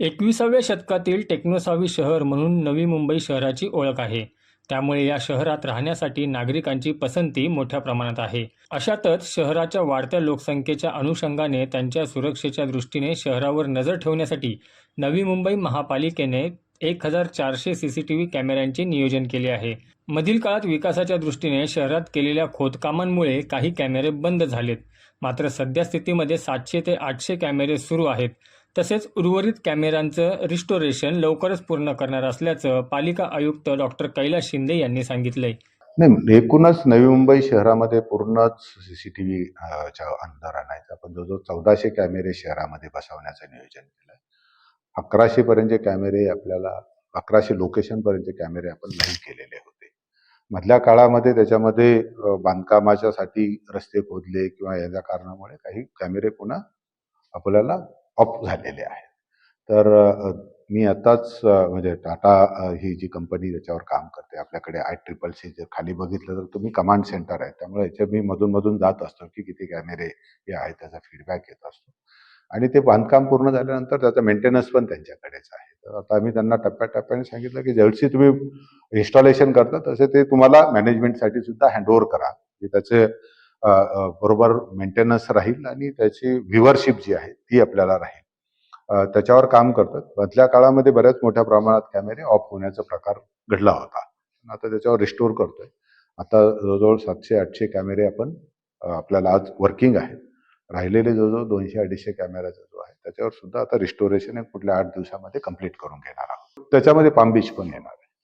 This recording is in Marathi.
एकविसाव्या शतकातील टेक्नोसावी शहर म्हणून नवी मुंबई शहराची ओळख आहे. त्यामुळे या शहरात राहण्यासाठी नागरिकांची पसंती मोठ्या प्रमाणात आहे. अशातच शहराच्या वाढत्या लोकसंख्येच्या अनुषंगाने त्यांच्या सुरक्षेच्या दृष्टीने शहरावर नजर ठेवण्यासाठी नवी मुंबई महापालिकेने एक हजार चारशे सी सी टी व्ही कॅमेऱ्यांचे नियोजन केले आहे. मधील काळात विकासाच्या दृष्टीने शहरात केलेल्या खोदकामांमुळे काही कॅमेरे बंद झालेत. मात्र सध्या स्थितीमध्ये सातशे ते आठशे कॅमेरे सुरू आहेत. तसेच उर्वरित कॅमेऱ्यांचं रिस्टोरेशन लवकरच पूर्ण करणार असल्याचं पालिका आयुक्त डॉक्टर कैलास शिंदे यांनी सांगितलंय. नाही एकूणच नवी मुंबई शहरामध्ये पूर्णच सी सी टी व्ही च्या अंदर आणायचं आपण जवळजवळ चौदाशे कॅमेरे शहरामध्ये बसवण्याचं नियोजन केलं आहे अकराशेपर्यंतचे कॅमेरे आपल्याला अकराशे लोकेशनपर्यंतचे कॅमेरे आपण लाईव्ह केलेले होते. मधल्या काळामध्ये त्याच्यामध्ये बांधकामाच्यासाठी रस्ते खोदले किंवा याच्या कारणामुळे काही कॅमेरे पुन्हा आपल्याला ऑफ झालेले आहेत. तर मी आताच म्हणजे टाटा ही जी कंपनी त्याच्यावर काम करते आपल्याकडे आय ट्रिपल सी जर खाली बघितलं तर तुम्ही कमांड सेंटर आहे. त्यामुळे याच्या मी मधून मधून जात असतो की किती कॅमेरे हे आहेत त्याचा फीडबॅक येत असतो. आणि ते बांधकाम पूर्ण झाल्यानंतर त्याचा मेंटेनन्स पण त्यांच्याकडेच आहे. तर आता आम्ही त्यांना टप्प्याटप्प्याने सांगितलं की जशी तुम्ही इन्स्टॉलेशन करता तसे ते तुम्हाला मॅनेजमेंटसाठी सुद्धा हँडओव्हर करा. की त्याचे बरोबर मेंटेनन्स राहील आणि त्याची व्ह्युअरशिप जी आहे ती आपल्याला राहील. त्याच्यावर काम करतात. मधल्या काळामध्ये बऱ्याच मोठ्या प्रमाणात कॅमेरे ऑफ होण्याचा प्रकार घडला होता. आता त्याच्यावर रिस्टोर करतोय. आता जवळजवळ सातशे आठशे कॅमेरे आपण आपल्याला आज वर्किंग आहेत. राहिलेले जवळजवळ दोनशे अडीचशे कॅमेराचा जो आहे त्याच्यावर सुद्धा आता रिस्टोरेशन हे पुढल्या आठ दिवसामध्ये कंप्लीट करून घेणार आहोत. त्याच्यामध्ये पाम बीच पण येणार.